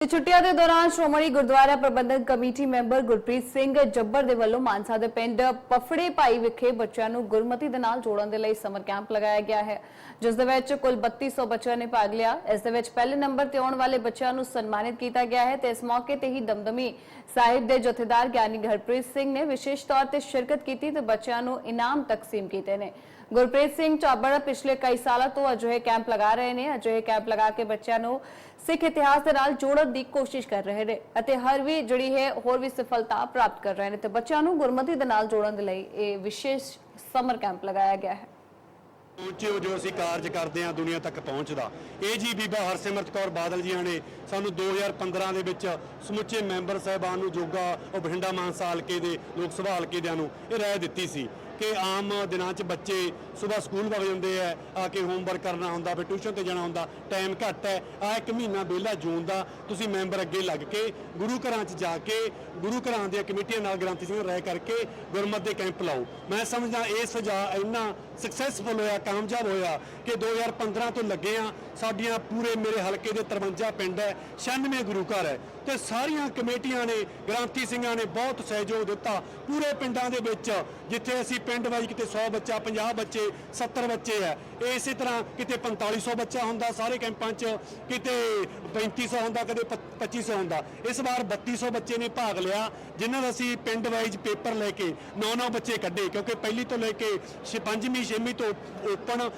ਛੁੱਟੀਆਂ ਦੇ ਦੌਰਾਨ ਸ਼੍ਰੋਮਣੀ ਗੁਰਦੁਆਰਾ ਪ੍ਰਬੰਧਕ ਕਮੇਟੀ ਮੈਂਬਰ ਗੁਰਪ੍ਰੀਤ ਸਿੰਘ ਜੱਬਰ ਦੇ ਵੱਲੋਂ ਮਾਨਸਾ ਦੇ ਪਿੰਡ ਪਫੜੇ ਭਾਈ ਵਿਖੇ ਬੱਚਿਆਂ ਨੂੰ ਗੁਰਮਤੀ ਦੇ ਨਾਲ ਜੋੜਨ ਦੇ ਲਈ ਸਮਰ ਕੈਂਪ ਲਗਾਇਆ ਗਿਆ ਹੈ, ਜਿਸ ਦੇ ਵਿੱਚ ਕੁੱਲ 3200 ਬੱਚਿਆਂ ਨੇ ਭਾਗ ਲਿਆ। ਇਸ ਦੇ ਵਿੱਚ ਪਹਿਲੇ ਨੰਬਰ ਤੇ ਆਉਣ ਵਾਲੇ ਬੱਚਿਆਂ ਨੂੰ ਸਨਮਾਨਿਤ ਕੀਤਾ ਗਿਆ ਹੈ ਤੇ ਇਸ ਮੌਕੇ ਤੇ ਹੀ ਦਮਦਮੀ ਸਾਹਿਬ ਦੇ ਜਥੇਦਾਰ ਗਿਆਨੀ ਹਰਪ੍ਰੀਤ ਸਿੰਘ ਨੇ ਵਿਸ਼ੇਸ਼ ਤੌਰ ਤੇ ਸ਼ਿਰਕਤ ਕੀਤੀ ਤੇ ਬੱਚਿਆਂ ਨੂੰ ਇਨਾਮ ਤਕਸੀਮ ਕੀਤੇ ਨੇ। ਗੁਰਪ੍ਰੀਤ ਸਿੰਘ ਚਾਬੜ ਪਿਛਲੇ ਕਈ ਸਾਲਾਂ ਤੋਂ ਅਜਿਹੇ ਕੈਂਪ ਲਗਾ ਰਹੇ ਨੇ। ਅਜਿਹੇ ਕੈਂਪ ਲਗਾ ਕੇ ਬੱਚਿਆਂ ਨੂੰ ਸਿੱਖ ਇਤਿਹਾਸ ਦੇ ਨਾਲ ਜੋੜਨ ਦੀ ਕੋਸ਼ਿਸ਼ ਕਰ ਰਹੇ ਨੇ ਅਤੇ ਹਰ ਵੀ ਜਿਹੜੀ ਹੈ ਹੋਰ ਵੀ ਸਫਲਤਾ ਪ੍ਰਾਪਤ ਕਰ ਰਹੇ ਨੇ ਤੇ ਬੱਚਿਆਂ ਨੂੰ ਗੁਰਮਤੀ ਦੇ ਨਾਲ ਜੋੜਨ ਦੇ ਲਈ ਇਹ ਵਿਸ਼ੇਸ਼ ਸਮਰ ਕੈਂਪ ਲਗਾਇਆ ਗਿਆ ਹੈ। ਪਹੁੰਚਿਓ ਜੋ ਅਸੀਂ ਕਾਰਜ ਕਰਦੇ ਹਾਂ ਦੁਨੀਆ ਤੱਕ ਪਹੁੰਚਦਾ। ਇਹ ਜੀ ਬੀਬਾ ਹਰਸਿਮਰਤ ਕੌਰ ਬਾਦਲ ਜੀਆਂ ਨੇ ਸਾਨੂੰ 2015 ਦੇ ਵਿੱਚ ਸਮੁੱਚੇ ਮੈਂਬਰ ਸਾਹਿਬਾਨ ਨੂੰ ਜੋਗਾ ਉਹ ਬਠਿੰਡਾ ਮਾਨਸਾ ਹਲਕੇ ਦੇ ਲੋਕ ਸਭਾ ਹਲਕੇ ਦਿਆਂ ਨੂੰ ਇਹ ਰਾਏ ਦਿੱਤੀ ਸੀ। ਕਿ ਆਮ ਦਿਨਾਂ 'ਚ ਬੱਚੇ ਸਵੇਰ ਸਕੂਲ ਵਗ ਜਾਂਦੇ ਆ ਆ ਕੇ ਹੋਮਵਰਕ ਕਰਨਾ ਹੁੰਦਾ, ਫਿਰ ਟਿਊਸ਼ਨ ਤੇ ਜਾਣਾ ਹੁੰਦਾ ਟਾਈਮ ਘੱਟ ਹੈ। ਆ ਇੱਕ ਮਹੀਨਾ ਵਿਹਲਾ ਜੂਨ ਦਾ, ਤੁਸੀਂ ਮੈਂਬਰ ਅੱਗੇ ਲੱਗ ਕੇ ਗੁਰੂ ਘਰਾਂ 'ਚ ਜਾ ਕੇ, ਗੁਰੂ ਘਰਾਂ ਦੀਆਂ ਕਮੇਟੀਆਂ ਨਾਲ ਗ੍ਰੰਥੀ ਸਿੰਘ ਰਾਏ ਕਰਕੇ ਗੁਰਮਤ ਦੇ ਕੈਂਪ ਲਾਓ। ਮੈਂ ਸਮਝਦਾ ਇਹ ਸੁਝਾਅ ਇੰਨਾ ਸਕਸੈਸਫੁਲ ਹੋਇਆ, ਕਾਮਯਾਬ ਹੋਇਆ ਕਿ 2015 ਤੋਂ ਲੱਗੇ ਆ, ਸਾਡੀਆਂ ਪੂਰੇ ਮੇਰੇ ਹਲਕੇ ਦੇ 53 ਪਿੰਡ ਹੈ 96 ਗੁਰੂ ਘਰ ਹੈ। ਤੇ ਸਾਰੀਆਂ ਕਮੇਟੀਆਂ ਨੇ ਗ੍ਰਾਂਤੀ ਸਿੰਘਾਂ ਨੇ ਬਹੁਤ ਸਹਿਯੋਗ ਦਿੱਤਾ। ਪੂਰੇ ਪਿੰਡਾਂ ਦੇ ਵਿੱਚ, ਜਿੱਥੇ ਅਸੀਂ ਪਿੰਡ ਵਾਈਜ਼ ਕਿਤੇ 100 ਬੱਚਾ 50 ਬੱਚੇ 70 ਬੱਚੇ ਹੈ ਇਸੇ ਤਰ੍ਹਾਂ ਕਿਤੇ 4500 ਬੱਚਾ ਹੁੰਦਾ ਸਾਰੇ ਕੈਂਪਾਂ 'ਚ, ਕਿਤੇ 3500 ਹੁੰਦਾ, ਕਦੇ ਪ- 2500 ਹੁੰਦਾ। ਇਸ ਵਾਰ 3200 ਬੱਚੇ ਨੇ ਭਾਗ ਲਿਆ, ਜਿਨ੍ਹਾਂ ਦਾ ਅਸੀਂ ਪਿੰਡ ਵਾਈਜ਼ ਪੇਪਰ ਲੈ ਕੇ 9-9 ਬੱਚੇ ਕੱਢੇ, ਕਿਉਂਕਿ ਪਹਿਲੀ ਤੋਂ ਲੈ ਕੇ ਛੇ- ਪੰਜਵੀਂ, ਛੇਵੀਂ ਤੋਂ ਓਪਨ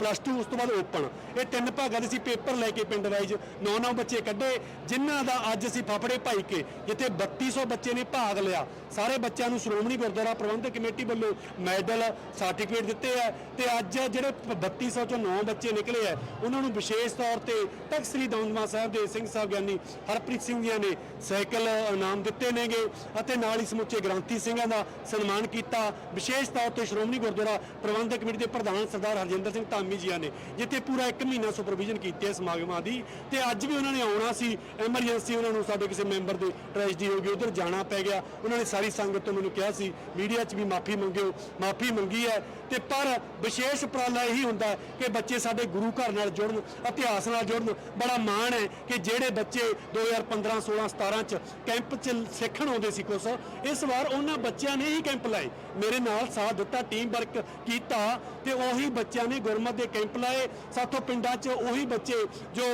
ਪਲੱਸ 2 ਉਸ ਤੋਂ ਬਾਅਦ ਓਪਨ। ਇਹ ਤਿੰਨ ਭਾਗਾਂ ਦੇ ਅਸੀਂ ਪੇਪਰ ਲੈ ਕੇ ਪਿੰਡ ਵਾਈਜ਼ 9-9 ਬੱਚੇ ਕੱਢੇ, ਜਿਨ੍ਹਾਂ ਦਾ ਅੱਜ ਅਸੀਂ ਫਫੜੇ ਭਾਈ ਕੇ, ਜਿੱਥੇ 3200 ਬੱਚੇ ਨੇ ਭਾਗ ਲਿਆ। ਸਾਰੇ ਬੱਚਿਆਂ ਨੂੰ ਸ਼੍ਰੋਮਣੀ ਗੁਰਦੁਆਰਾ ਪ੍ਰਬੰਧਕ ਕਮੇਟੀ ਵੱਲੋਂ ਮੈਡਲ, ਸਰਟੀਫਿਕੇਟ ਦਿੱਤੇ ਆ ਤੇ ਅੱਜ ਜਿਹੜੇ 3200 ਚੋਂ 9 ਬੱਚੇ ਨਿਕਲੇ ਆ, ਉਹਨਾਂ ਨੂੰ ਵਿਸ਼ੇਸ਼ ਤੌਰ ਤੇ ਤਖਤ ਸ੍ਰੀ ਦਮਦਮਾ ਸਾਹਿਬ ਦੇ ਸਿੰਘ ਸਾਹਿਬ ਗਿਆਨੀ ਹਰਪ੍ਰੀਤ ਸਿੰਘ ਜੀ ਨੇ ਸਾਈਕਲ ਇਨਾਮ ਦਿੱਤੇ ਨੇਗੇ ਅਤੇ ਨਾਲ ਹੀ ਸਮੁੱਚੇ ਗ੍ਰੰਥੀ ਸਿੰਘਾਂ ਦਾ ਸਨਮਾਨ ਕੀਤਾ। ਵਿਸ਼ੇਸ਼ ਤੌਰ ਤੇ ਸ਼੍ਰੋਮਣੀ ਗੁਰਦੁਆਰਾ ਪ੍ਰਬੰਧਕ ਕਮੇਟੀ ਦੇ ਪ੍ਰਧਾਨ ਸਰਦਾਰ ਹਰਜਿੰਦਰ ਸਿੰਘ ਧਾਮੀ ਜੀ ਨੇ, ਜਿੱਥੇ ਪੂਰਾ 1 ਮਹੀਨਾ ਸੁਪਰਵਿਜ਼ਨ ਕੀਤੀ ਹੈ ਸਮਾਗਮਾਂ ਦੀ। ਤੇ ਅੱਜ ਵੀ ਉਹਨਾਂ ਨੇ ਆਉਣਾ ਸੀ ਐਮਰਜੈਂਸੀ ਉਹਨਾਂ ਨੂੰ ਸਾਡੇ ਕਿਸੇ ਮੈਂਬਰ ਦੀ ਟ੍ਰੈਜਡੀ ਹੋ ਗਈ, ਉਧਰ ਜਾਣਾ ਪੈ ਗਿਆ। ਉਹਨਾਂ ਨੇ ਸਾਰੀ ਸੰਗਤ ਤੋਂ ਮੈਨੂੰ ਕਿਹਾ ਸੀ, ਮੀਡੀਆ 'ਚ ਵੀ ਮਾਫੀ ਮੰਗਿਓ, ਮਾਫੀ ਮੰਗੀ ਹੈ। ਤੇ ਪਰ ਵਿਸ਼ੇਸ਼ ਉਪਰਾਲਾ ਇਹੀ ਹੁੰਦਾ ਕਿ ਬੱਚੇ ਸਾਡੇ ਗੁਰੂ ਘਰ ਨਾਲ ਜੁੜਨ, ਇਤਿਹਾਸ ਨਾਲ ਜੁੜਨ। ਬੜਾ ਮਾਣ ਹੈ ਕਿ ਜਿਹੜੇ ਬੱਚੇ 2015 16 17 ਚ ਕੈਂਪ ਚ ਸਿੱਖਣ ਆਉਂਦੇ ਸੀ ਕੁਛ, ਇਸ ਵਾਰ ਉਹਨਾਂ ਬੱਚਿਆਂ ਨੇ ਹੀ ਕੈਂਪ ਲਾਏ। ਮੇਰੇ ਨਾਲ ਸਾਥ ਦਿੱਤਾ ਟੀਮ ਵਰਕ ਕੀਤਾ ਤੇ ਉਹੀ ਬੱਚਿਆਂ ਨੇ ਗੁਰਮਤ ਦੇ ਕੈਂਪ ਲਾਏ। ਸਾਥੋਂ ਪਿੰਡਾਂ 'ਚ ਉਹੀ ਬੱਚੇ ਜੋ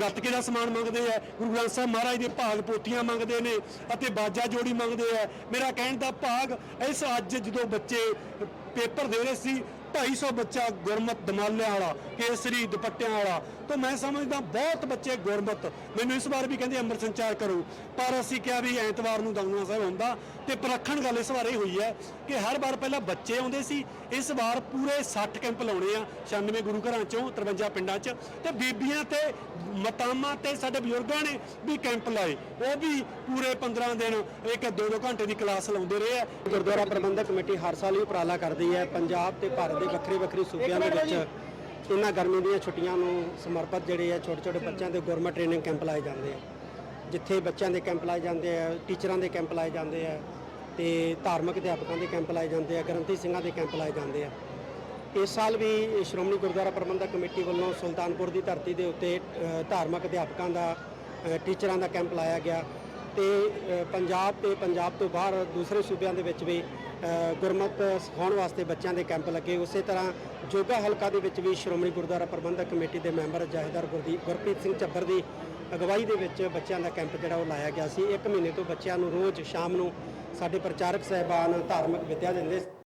ਗੱਤਕੇ ਦਾ ਸਮਾਨ ਮੰਗਦੇ ਆ, ਗੁਰੂ ਗ੍ਰੰਥ ਸਾਹਿਬ ਮਹਾਰਾਜ ਦੇ ਭਾਗ ਪੋਥੀਆਂ ਮੰਗਦੇ ਨੇ ਅਤੇ ਬਾਜਾ ਜੋੜੀ ਮੰਗਦੇ ਆ। ਮੇਰਾ ਕਹਿਣ ਦਾ ਭਾਗ, ਇਸ ਅੱਜ ਜਦੋਂ ਬੱਚੇ ਪੇਪਰ ਦੇ ਰਹੇ ਸੀ 250 ਬੱਚਾ ਗੁਰਮਤ ਦਮਾਲਿਆਂ ਵਾਲਾ, ਕੇਸਰੀ ਦੁਪੱਟਿਆਂ ਵਾਲਾ। ਤਾਂ ਮੈਂ ਸਮਝਦਾ ਬਹੁਤ ਬੱਚੇ ਗੁਰਮਤ। ਮੈਨੂੰ ਇਸ ਵਾਰ ਵੀ ਕਹਿੰਦੇ ਅੰਮ੍ਰਿਤ ਸੰਚਾਰ ਕਰੋ। ਪਰ ਅਸੀਂ ਕਿਹਾ ਵੀ ਐਤਵਾਰ ਨੂੰ ਦਮਦਮਾ ਸਾਹਿਬ ਹੁੰਦਾ ਤੇ ਪਰਖਣ ਗੱਲ ਇਸ ਵਾਰ ਇਹ ਹੋਈ ਹੈ ਕਿ ਹਰ ਵਾਰ ਪਹਿਲਾਂ ਬੱਚੇ ਆਉਂਦੇ ਸੀ। ਇਸ ਵਾਰ ਪੂਰੇ 60 ਕੈਂਪ ਲਾਉਣੇ ਆ 96 ਗੁਰੂ ਘਰਾਂ ਚੋਂ 53 ਪਿੰਡਾਂ 'ਚ। ਤੇ ਬੀਬੀਆਂ ਤੇ ਮਤਾਮਾਂ ਤੇ ਸਾਡੇ ਬਜ਼ੁਰਗਾਂ ਨੇ ਵੀ ਕੈਂਪ ਲਾਏ। ਉਹ ਵੀ ਪੂਰੇ 15 ਦਿਨ, ਇੱਕ ਦੋ ਦੋ ਘੰਟੇ ਦੀ ਕਲਾਸ ਲਾਉਂਦੇ ਰਹੇ ਆ। ਗੁਰਦੁਆਰਾ ਪ੍ਰਬੰਧਕ ਕਮੇਟੀ ਹਰ ਸਾਲ ਹੀ ਉਪਰਾਲਾ ਕਰਦੀ ਹੈ। ਪੰਜਾਬ ਤੇ ਭਾਰਤ ਦੇ ਵੱਖਰੇ ਵੱਖਰੇ ਸੂਬਿਆਂ ਦੇ ਵਿੱਚ ਇਹਨਾਂ ਗਰਮੀ ਦੀਆਂ ਛੁੱਟੀਆਂ ਨੂੰ ਸਮਰਪਿਤ ਜਿਹੜੇ ਆ ਛੋਟੇ ਛੋਟੇ ਬੱਚਿਆਂ ਦੇ ਗੌਰਮੈਂਟ ਟ੍ਰੇਨਿੰਗ ਕੈਂਪ ਲਾਏ ਜਾਂਦੇ ਆ। ਜਿੱਥੇ ਬੱਚਿਆਂ ਦੇ ਕੈਂਪ ਲਾਏ ਜਾਂਦੇ ਆ, ਟੀਚਰਾਂ ਦੇ ਕੈਂਪ ਲਾਏ ਜਾਂਦੇ ਆ ਤੇ ਧਾਰਮਿਕ ਅਧਿਆਪਕਾਂ ਦੇ ਕੈਂਪ ਲਾਏ ਜਾਂਦੇ ਆ, ਗ੍ਰੰਥੀ ਸਿੰਘਾਂ ਦੇ ਕੈਂਪ ਲਾਏ ਜਾਂਦੇ ਆ। ਇਸ ਸਾਲ ਵੀ ਸ਼੍ਰੋਮਣੀ ਗੁਰਦੁਆਰਾ ਪ੍ਰਬੰਧਕ ਕਮੇਟੀ ਵੱਲੋਂ ਸੁਲਤਾਨਪੁਰ ਦੀ ਧਰਤੀ ਦੇ ਉੱਤੇ ਧਾਰਮਿਕ ਅਧਿਆਪਕਾਂ ਦਾ ਟੀਚਰਾਂ ਦਾ ਕੈਂਪ ਲਾਇਆ ਗਿਆ। ਤੇ ਪੰਜਾਬ ਤੇ ਪੰਜਾਬ ਤੋਂ ਬਾਹਰ ਦੂਸਰੇ ਸੂਬਿਆਂ ਦੇ ਵਿੱਚ ਵੀ ਅ, ਗੁਰਮਤ ਸਿਖਾਉਣ ਵਾਸਤੇ ਬੱਚਿਆਂ ਦੇ ਕੈਂਪ ਲੱਗੇ। ਉਸੇ ਤਰ੍ਹਾਂ ਜੋਗਾ ਹਲਕਾ ਦੇ ਵਿੱਚ ਵੀ ਸ਼੍ਰੋਮਣੀ ਗੁਰਦੁਆਰਾ ਪ੍ਰਬੰਧਕ ਕਮੇਟੀ ਦੇ ਮੈਂਬਰ ਜਹੇਦਾਰ ਗੁਰਦੀਪ ਗੁਰਪ੍ਰੀਤ ਸਿੰਘ ਚੱਬਰ ਦੀ ਅਗਵਾਈ ਦੇ ਵਿੱਚ ਬੱਚਿਆਂ ਦਾ ਕੈਂਪ ਜਿਹੜਾ ਉਹ ਲਾਇਆ ਗਿਆ ਸੀ। ਇੱਕ ਮਹੀਨੇ ਤੋਂ ਬੱਚਿਆਂ ਨੂੰ ਰੋਜ਼ ਸ਼ਾਮ ਨੂੰ ਸਾਡੇ ਪ੍ਰਚਾਰਕ ਸਹਿਬਾਨ ਧਾਰਮਿਕ ਵਿੱਦਿਆ ਦਿੰਦੇ